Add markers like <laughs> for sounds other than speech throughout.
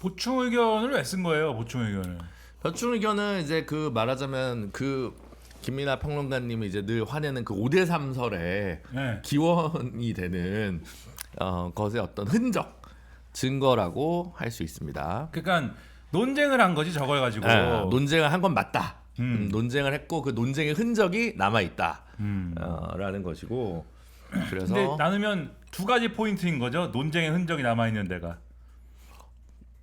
보충 의견을 왜 쓴 거예요? 보충 의견을. 보충 의견은 이제 그 말하자면 그 김민아 평론가님이 이제 늘 화내는 그 5대 3설에 네. 기원이 되는 어, 것의 어떤 흔적 증거라고 할 수 있습니다. 그러니까 논쟁을 한 거지 저걸 가지고. 아, 논쟁을 한 건 맞다. 음. 음, 논쟁을 했고 그 논쟁의 흔적이 남아 있다. 음. 어, 라는 것이고 그래서 근데 나누면 두 가지 포인트인 거죠. 논쟁의 흔적이 남아 있는 데가.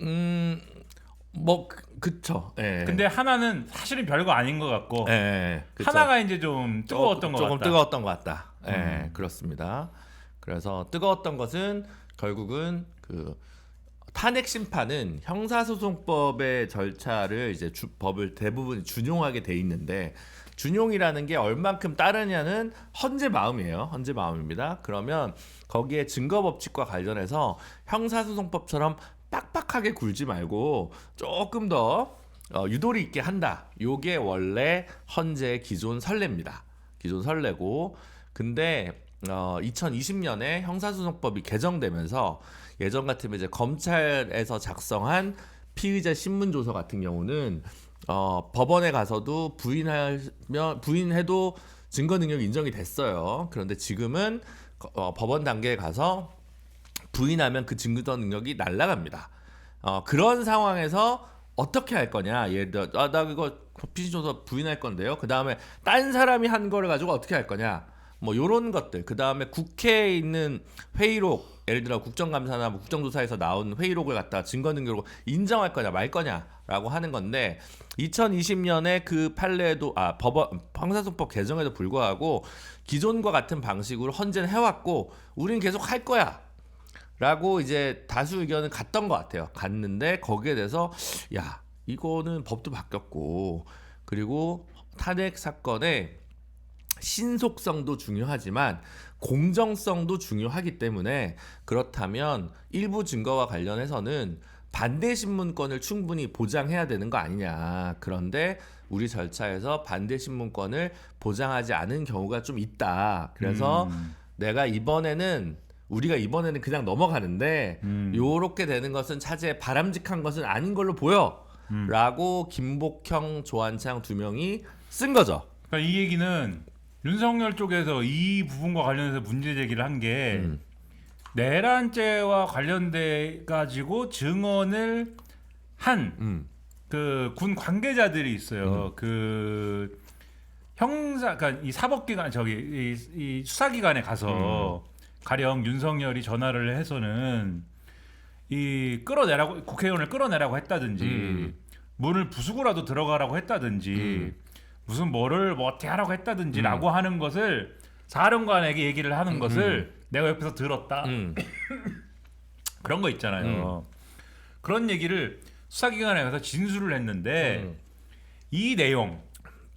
음뭐 그쵸. 예. 근데 하나는 사실은 별거 아닌 것 같고 예, 예, 그쵸. 하나가 이제 좀 뜨거웠던 것 조금 같다. 뜨거웠던 것 같다. 예, 음. 그렇습니다. 그래서 뜨거웠던 것은 결국은 그 탄핵 심판은 형사소송법의 절차를 이제 주, 법을 대부분 준용하게 돼 있는데 준용이라는 게 얼만큼 따르냐는 헌재 마음이에요. 헌재 마음입니다. 그러면 거기에 증거 법칙과 관련해서 형사소송법처럼 빡빡하게 굴지 말고 조금 더 어, 유도리 있게 한다. 요게 원래 헌재의 기존 선례입니다. 기존 선례고 근데 어, 2020년에 형사소송법이 개정되면서 예전 같으면 이제 검찰에서 작성한 피의자 신문 조서 같은 경우는 어, 법원에 가서도 부인하면 부인해도 증거 능력이 인정이 됐어요. 그런데 지금은 어, 법원 단계에 가서 부인하면 그 증거 능력이 날라갑니다. 어, 그런 상황에서 어떻게 할 거냐? 예를 들어 아, 나 이거 피신조서 부인할 건데요. 그 다음에 딴 사람이 한 거를 가지고 어떻게 할 거냐? 뭐 요런 것들. 그 다음에 국회에 있는 회의록, 예를 들어 국정감사나 뭐 국정조사에서 나온 회의록을 갖다 증거 능력으로 인정할 거냐 말 거냐라고 하는 건데 2020년에 그 판례도 아 법원 형사소법 개정에도 불구하고 기존과 같은 방식으로 헌재는 해왔고 우리는 계속 할 거야. 라고 이제 다수 의견은 갔던 것 같아요. 갔는데 거기에 대해서 야 이거는 법도 바뀌었고 그리고 탄핵 사건의 신속성도 중요하지만 공정성도 중요하기 때문에 그렇다면 일부 증거와 관련해서는 반대 신문권을 충분히 보장해야 되는 거 아니냐. 그런데 우리 절차에서 반대 신문권을 보장하지 않은 경우가 좀 있다. 그래서 음. 내가 이번에는 우리가 이번에는 그냥 넘어가는데 음. 요렇게 되는 것은 차제에 바람직한 것은 아닌 걸로 보여. 음. 라고 김복형, 조한창 두 명이 쓴 거죠. 그러니까 이 얘기는 윤석열 쪽에서 이 부분과 관련해서 문제 제기를 한게 음. 내란죄와 관련돼 가지고 증언을 한 음. 그군 관계자들이 있어요. 그 형사, 그러니까 이 사법기관 저기 이, 이 수사기관에 가서 가령 윤석열이 전화를 해서는 이 끌어내라고 국회의원을 끌어내라고 했다든지 음. 문을 부수고라도 들어가라고 했다든지 음. 무슨 뭐를 뭐 어떻게 하라고 했다든지라고 하는 것을 사령관에게 얘기를 하는 것을 내가 옆에서 들었다. 음. <coughs> 그런 거 있잖아요. 그런 얘기를 수사기관에 가서 진술을 했는데 음. 이 내용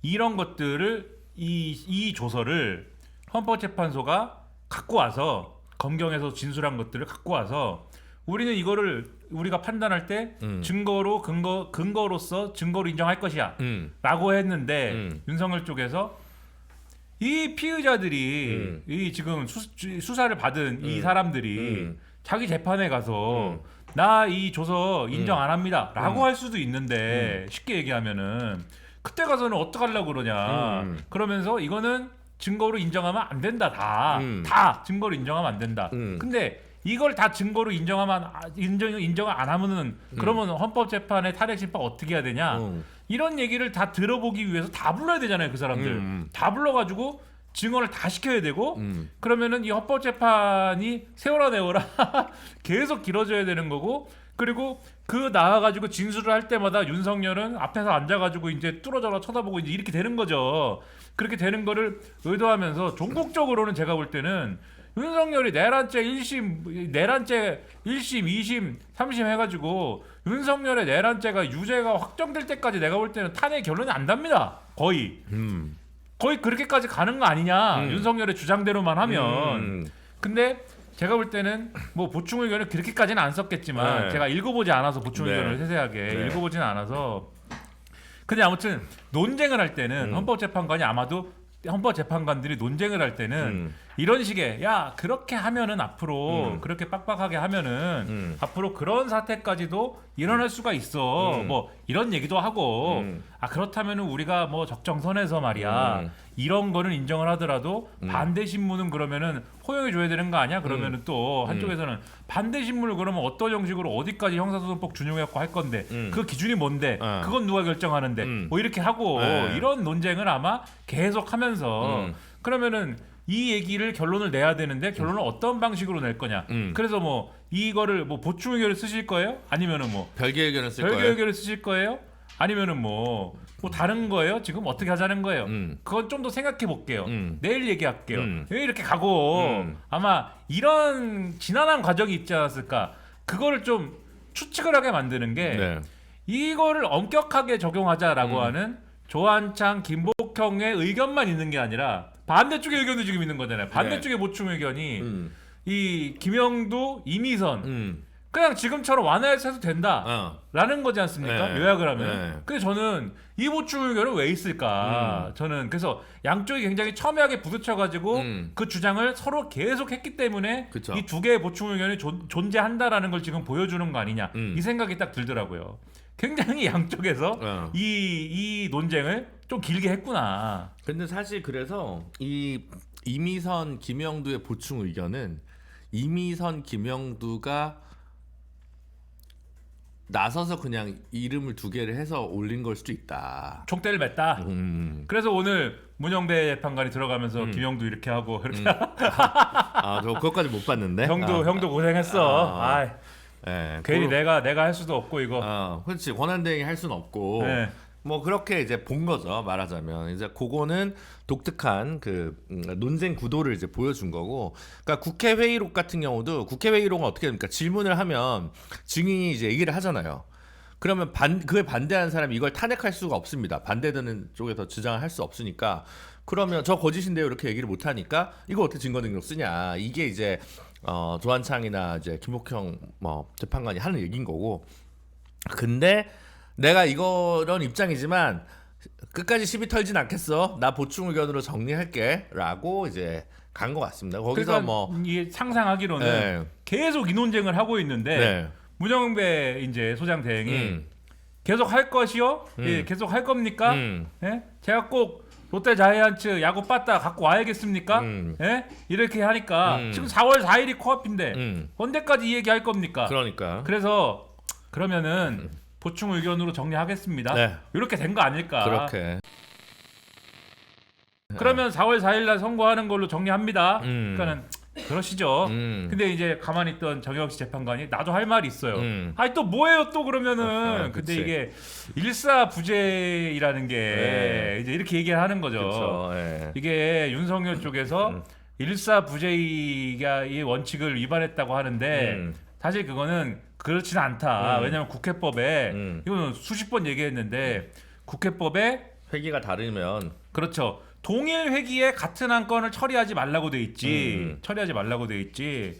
이런 것들을 이, 이 조서를 헌법재판소가 갖고 와서 검경에서 진술한 것들을 갖고 와서 우리는 이거를 우리가 판단할 때 음. 증거로 근거 근거로서 증거로 인정할 것이야. 음. 라고 했는데 음. 윤석열 쪽에서 이 피의자들이 음. 이 지금 수, 수사를 받은 이 음. 사람들이 음. 자기 재판에 가서 음. 나 이 조서 인정 안 합니다라고 음. 할 수도 있는데 쉽게 얘기하면은 그때 가서는 어떡 하려고 그러냐 음. 그러면서 이거는 증거로 인정하면 안 된다 다 음. 다 증거로 인정하면 안 된다 음. 근데 이걸 다 증거로 인정하면 아, 인정 인정을 안 하면은 그러면 헌법재판에 탄핵 심판 어떻게 해야 되냐 음. 이런 얘기를 다 들어보기 위해서 다 불러야 되잖아요 그 사람들 음. 다 불러 가지고 증언을 다 시켜야 되고 음. 그러면은 이 헌법재판이 세월아 내월아 <laughs> 계속 길어져야 되는 거고 그리고 그 나와가지고 진술을 할 때마다 윤석열은 앞에서 앉아가지고 이제 뚫어져라 쳐다보고 이제 이렇게 되는 거죠. 그렇게 되는 거를 의도하면서 종국적으로는 제가 볼 때는 윤석열이 내란죄 1심, 내란죄 1심, 2심, 3심 해가지고 윤석열의 내란죄가 유죄가 확정될 때까지 내가 볼 때는 탄핵 결론이 안 답니다. 거의. 음. 거의 그렇게까지 가는 거 아니냐 음. 윤석열의 주장대로만 하면 음. 근데 제가 볼 때는 뭐 보충 의견을 그렇게까지는 안 썼겠지만 네. 제가 읽어보지 않아서 보충 네. 의견을 세세하게 네. 읽어보지는 않아서 근데 아무튼 논쟁을 할 때는 음. 헌법재판관이 아마도 헌법재판관들이 논쟁을 할 때는 음. 이런 식의 야 그렇게 하면은 앞으로 음. 그렇게 빡빡하게 하면은 음. 앞으로 그런 사태까지도 일어날 수가 있어. 음. 뭐 이런 얘기도 하고 음. 아 그렇다면은 우리가 뭐 적정선에서 말이야 음. 이런 거는 인정을 하더라도 음. 반대 신문은 그러면은 허용해 줘야 되는 거 아니야? 그러면은 또 한쪽에서는 반대 신문을 그러면 어떤 형식으로 어디까지 형사소송법 준용해 갖고 할 건데 음. 그 기준이 뭔데 어. 그건 누가 결정하는데 음. 뭐 이렇게 하고 네. 이런 논쟁을 아마 계속하면서 음. 그러면은 이 얘기를 결론을 내야 되는데 결론을 어떤 방식으로 낼 거냐? 음. 그래서 뭐 이거를 뭐 보충 의견을 쓰실 거예요? 아니면은 뭐 별개 의견을 쓸 별개 거예요. 의견을 쓰실 거예요? 아니면은 뭐, 뭐 다른 거예요? 지금 어떻게 하자는 거예요? 음. 그건 좀 더 생각해 볼게요. 음. 내일 얘기할게요. 음. 왜 이렇게 가고 음. 아마 이런 지난한 과정이 있지 않았을까? 그거를 좀 추측을 하게 만드는 게 네. 이거를 엄격하게 적용하자라고 음. 하는 조한창, 김복형의 의견만 있는 게 아니라 반대쪽의 의견도 지금 있는 거잖아요. 반대쪽의 보충 의견이 음. 이 김영두, 이미선 음. 그냥 지금처럼 완화해서 해도 된다. 어. 라는 거지 않습니까? 네. 요약을 하면. 네. 근데 저는 이 보충 의견은 왜 있을까? 음. 저는 그래서 양쪽이 굉장히 첨예하게 부딪혀가지고 음. 그 주장을 서로 계속 했기 때문에. 이 두 개의 보충 의견이 존, 존재한다라는 걸 지금 보여주는 거 아니냐 음. 이 생각이 딱 들더라고요. 굉장히 <laughs> 양쪽에서 어. 이, 이 논쟁을 좀 길게 했구나. 근데 사실 그래서 이 이미선 김영두의 보충 의견은 이미선 김영두가 나서서 그냥 이름을 두 개를 해서 올린 걸 수도 있다. 총대를 맸다. 음. 그래서 오늘 문영배 재판관이 들어가면서 음. 김영두 이렇게 하고 이렇게 <laughs> 아, 저 그것까지 못 봤는데. 형도 아. 형도 고생했어. 아. 아, 예. 괜히 그거- 내가 내가 할 수도 없고 이거. 어, 그렇지. 권한 대행이 할 수는 없고. 네. 뭐 그렇게 이제 본 거죠 말하자면. 이제 그거는 독특한 그 음, 논쟁 구도를 이제 보여준 거고 그러니까 국회 회의록 같은 경우도 국회 회의록은 어떻게 됩니까? 질문을 하면 증인이 이제 얘기를 하잖아요. 그러면 반 그에 반대하는 사람이 이걸 탄핵할 수가 없습니다. 반대되는 쪽에서 주장을 할 수 없으니까. 그러면 저 거짓인데요 이렇게 얘기를 못 하니까 이거 어떻게 증거 능력 쓰냐. 이게 이제 어 조한창이나 이제 김복형 뭐 재판관이 하는 얘기인 거고. 근데 내가 이런 입장이지만 끝까지 시비 털진 않겠어. 나 보충 의견으로 정리할게라고 이제 간 것 같습니다. 거기서 그러니까 뭐 이게 상상하기로는 네. 계속 이 논쟁을 하고 있는데 네. 문영배 이제 소장 대행이 음. 계속 할 것이요? 음. 예, 계속 할 겁니까? 음. 예? 제가 꼭 롯데 자이언츠 야구 빠따 갖고 와야겠습니까? 음. 예? 이렇게 하니까 음. 지금 4월 4일이 코앞인데 음. 언제까지 이 얘기 할 겁니까? 그러니까 그래서 그러면은 보충 의견으로 정리하겠습니다. 네. 이렇게 된 거 아닐까? 그렇게 그러면 4월 4일 날 선고하는 걸로 정리합니다. 음. 그러니까는 그러시죠. 음. 근데 이제 가만히 있던 정혁 씨 재판관이 나도 할 말이 있어요. 음. 아니 또 뭐예요 또 그러면은 아, 근데 그치. 이게 일사부재이라는 게 네. 이제 이렇게 얘기를 하는 거죠. 그렇죠. 예. 이게 윤석열 쪽에서 음. 일사부재이가 이 원칙을 위반했다고 하는데 음. 사실 그거는 그렇지는 않다. 음. 왜냐하면 국회법에 음. 이거는 수십 번 얘기했는데 국회법에 회기가 다르면 그렇죠. 동일 회기에 같은 안건을 처리하지 말라고 돼 있지. 음. 처리하지 말라고 돼 있지.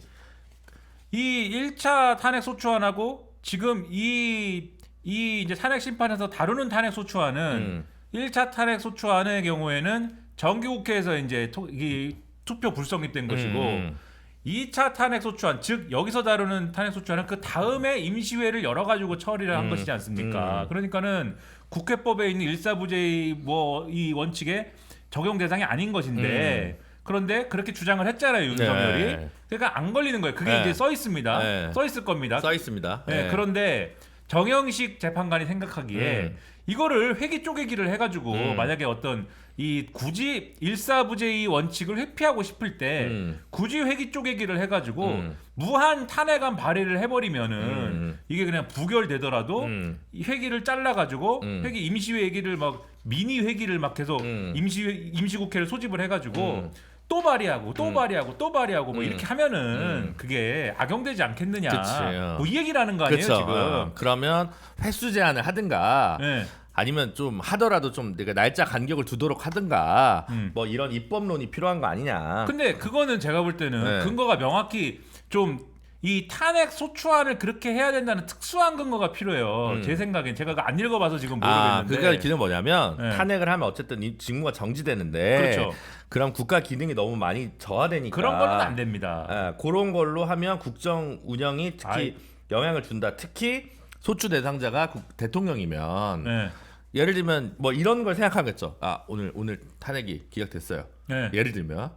이 1차 탄핵 소추안하고 지금 이, 이 이제 탄핵 심판에서 다루는 탄핵 소추안은 음. 1차 탄핵 소추안의 경우에는 정기국회에서 이제 토, 이 투표 불성립된 것이고 음. 2차 탄핵 소추안 즉 여기서 다루는 탄핵 소추안은 그 다음에 임시회를 열어 가지고 처리를 한 음. 것이지 않습니까? 음. 그러니까는 국회법에 있는 일사부재의 뭐 이 원칙에 적용 대상이 아닌 것인데 그런데 그렇게 주장을 했잖아요 윤석열이. 음. 네. 그러니까 안 걸리는 거예요. 그게 네. 이제 써 있습니다. 네. 써 있을 겁니다. 써 있습니다. 네, 예. 그런데 정영식 재판관이 생각하기에 음. 이거를 회기 쪼개기를 해가지고 음. 만약에 어떤 이 굳이 일사부재의 원칙을 회피하고 싶을 때 음. 굳이 회기 쪼개기를 해가지고 음. 무한 탄핵안 발의를 해버리면은 음. 이게 그냥 부결되더라도 음. 이 회기를 잘라가지고 음. 회기 임시회 회기를 막 미니 회기를 막 계속 음. 임시 임시국회를 소집을 해가지고 음. 또 발의하고 또 음. 발의하고 또 발의하고 뭐 음. 이렇게 하면은 음. 그게 악용되지 않겠느냐 어. 뭐이 얘기라는 거 아니에요 그렇죠. 지금 어. 그러면 횟수 제한을 하든가 네. 아니면 좀 하더라도 좀 내가 날짜 간격을 두도록 하든가 음. 뭐 이런 입법론이 필요한 거 아니냐. 근데 그거는 제가 볼 때는 네. 근거가 명확히 좀 이 탄핵 소추안을 그렇게 해야 된다는 특수한 근거가 필요해요. 음. 제 생각엔 제가 안 읽어봐서 지금 아, 모르겠는데. 그러니까 기능 뭐냐면 네. 탄핵을 하면 어쨌든 이 직무가 정지되는데 그렇죠. 그럼 국가 기능이 너무 많이 저하되니까 그런 거는 안 됩니다. 예, 그런 걸로 하면 국정 운영이 특히 아이. 영향을 준다. 특히 소추 대상자가 국- 대통령이면 네. 예를 들면 뭐 이런 걸 생각하겠죠. 아 오늘 오늘 탄핵이 기각됐어요. 네. 예를 들면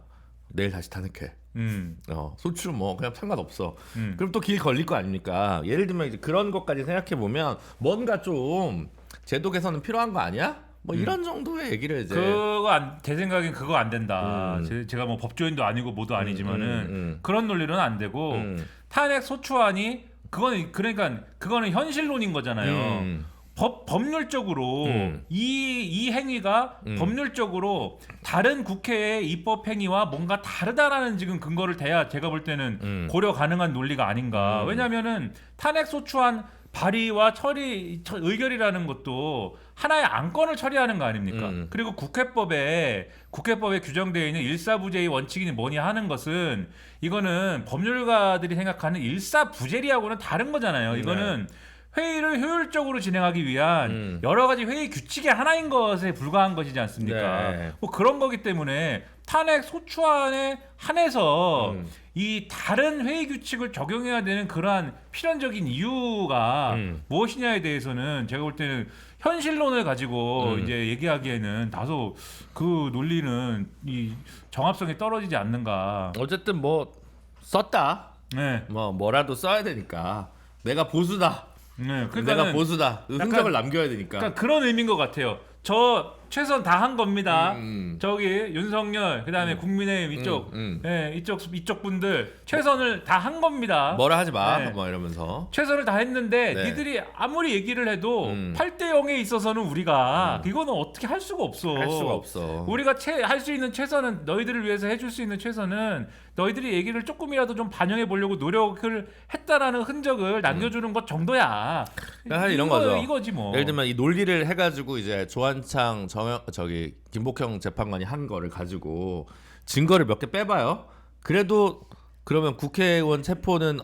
내일 다시 탄핵해. 음. 어, 소추 뭐 그냥 상관없어. 음. 그럼 또 길 걸릴 거 아닙니까? 예를 들면 이제 그런 것까지 생각해 보면 뭔가 좀 제도 개선은 필요한 거 아니야? 뭐 이런 정도의 얘기를 이제 음. 그거 안, 제 생각엔 그거 안 된다. 음. 제, 가뭐 법조인도 아니고 뭐도 아니지만은 음, 음. 그런 논리는 안 되고 음. 탄핵 소추안이 그건 그러니까 그거는 현실론인 거잖아요. 음. 법 법률적으로 음. 이, 이 행위가 음. 법률적으로 다른 국회의 입법 행위와 뭔가 다르다라는 지금 근거를 대야 제가 볼 때는 음. 고려 가능한 논리가 아닌가. 음. 왜냐하면은 탄핵 소추안 발의와 처리 처- 의결이라는 것도 하나의 안건을 처리하는 거 아닙니까? 음. 그리고 국회법에 국회법에 규정되어 있는 일사부재의 원칙이 뭐니 하는 것은 이거는 법률가들이 생각하는 일사부재리하고는 다른 거잖아요. 네. 이거는 회의를 효율적으로 진행하기 위한 음. 여러 가지 회의 규칙의 하나인 것에 불과한 것이지 않습니까? 네. 뭐 그런 거기 때문에 탄핵 소추안에 한해서 음. 이 다른 회의 규칙을 적용해야 되는 그러한 필연적인 이유가 음. 무엇이냐에 대해서는 제가 볼 때는 현실론을 가지고 음. 이제 얘기하기에는 다소 그 논리는 이 정합성이 떨어지지 않는가. 어쨌든 뭐 썼다. 네. 뭐 뭐라도 써야 되니까 내가 보수다. 네. 내가 그러니까 보수다. 그 흔적을 남겨야 되니까. 그러니까 그런 의미인 것 같아요. 저 최선 다 한 겁니다. 음. 저기 윤석열 그다음에 국민의힘 이쪽 음, 음. 예, 이쪽 이쪽 분들 최선을 다 한 겁니다. 뭐라 하지 마. 네. 뭐 이러면서. 최선을 다 했는데 네. 니들이 아무리 얘기를 해도 음. 8대 0에 있어서는 우리가 이거는 어떻게 할 수가 없어. 할 수가 없어. 우리가 할 수 있는 최선은 너희들을 위해서 해줄 수 있는 최선은 너희들이 얘기를 조금이라도 좀 반영해 보려고 노력을 했다라는 흔적을 남겨주는 것 정도야. 그러니까 사실 이런 이거- 거죠. 이거지 뭐. 예를 들면 이 논리를 해가지고 이제 조한 창 정영 저기 김복형 재판관이 한 거를 가지고 증거를 몇 개 빼봐요. 그래도 그러면 국회의원 체포는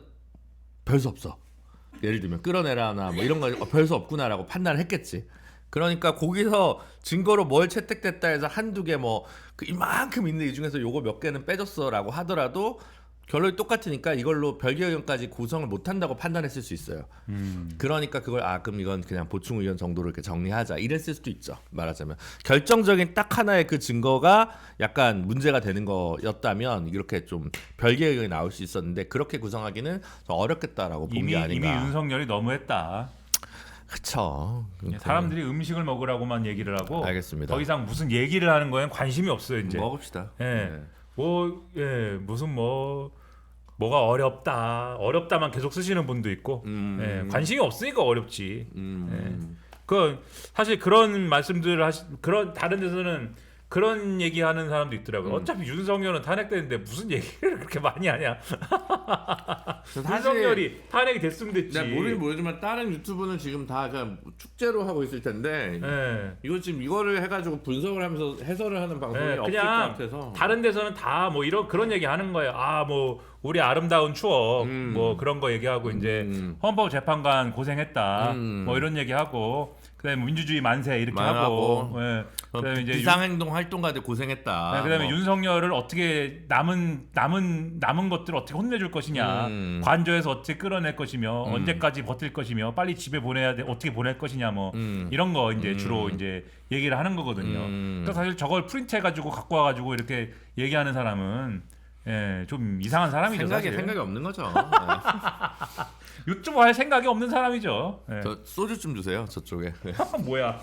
별 수 없어. 예를 들면 끌어내라나 뭐 이런 거 별 수 없구나라고 판단을 했겠지. 그러니까 거기서 증거로 뭘 채택됐다 해서 한두 개 뭐 그 이만큼 있는 이 중에서 요거 몇 개는 빼줬어라고 하더라도 결론이 똑같으니까 이걸로 별개 의원까지 구성을 못 한다고 판단했을 수 있어요. 음. 그러니까 그걸 아 그럼 이건 그냥 보충 의원 정도로 이렇게 정리하자 이랬을 수도 있죠 말하자면 결정적인 딱 하나의 그 증거가 약간 문제가 되는 거였다면 이렇게 좀 별개 의원이 나올 수 있었는데 그렇게 구성하기는 좀 어렵겠다라고 본 이미 게 이미 아닌가 윤석열이 너무했다. 그쵸 사람들이 음식을 먹으라고만 얘기를 하고 알겠습니다. 더 이상 무슨 얘기를 하는 거엔 관심이 없어요 이제. 먹읍시다 예. 네. 뭐, 예, 무슨 뭐, 뭐가 어렵다. 어렵다만 계속 쓰시는 분도 있고, 음. 예, 관심이 없으니까 어렵지. 음. 그, 사실 그런 말씀들을 하시, 그런, 다른 데서는 그런 얘기 하는 사람도 있더라고요. 음. 어차피 윤석열은 탄핵되는데 무슨 얘기를 그렇게 많이 하냐. 윤석열이 탄핵이 됐으면 됐지. 내가 모르긴 모르지만 다른 유튜브는 지금 다 그냥 축제로 하고 있을 텐데 예. 이거 지금 이거를 해가지고 분석을 하면서 해설을 하는 방송이 예, 없을 것 그냥 같아서 다른 데서는 다 뭐 이런 그런 얘기 하는 거예요. 아 뭐 우리 아름다운 추억 음. 뭐 그런 거 얘기하고 이제 음. 헌법 재판관 고생했다 음. 뭐 이런 얘기하고 그다음에 민주주의 만세 이렇게 만하고. 하고 예. 그다음에 이제 비상행동 활동가들 고생했다. 네, 그다음에 뭐. 윤석열을 어떻게 남은 남은 남은 것들을 어떻게 혼내줄 것이냐 음. 관저에서 어떻게 끌어낼 것이며 음. 언제까지 버틸 것이며 빨리 집에 보내야 돼 어떻게 보낼 것이냐 뭐 음. 이런 거 이제 음. 주로 이제 얘기를 하는 거거든요. 음. 그러니까 사실 저걸 프린트해 가지고 갖고 와 가지고 이렇게 얘기하는 사람은 예, 좀 이상한 사람이죠. 생각이 사실. 생각이 없는 거죠. <laughs> 네. 유튜브 할 생각이 없는 사람이죠. 예. 저 소주 좀 주세요 저쪽에. <laughs> 뭐야?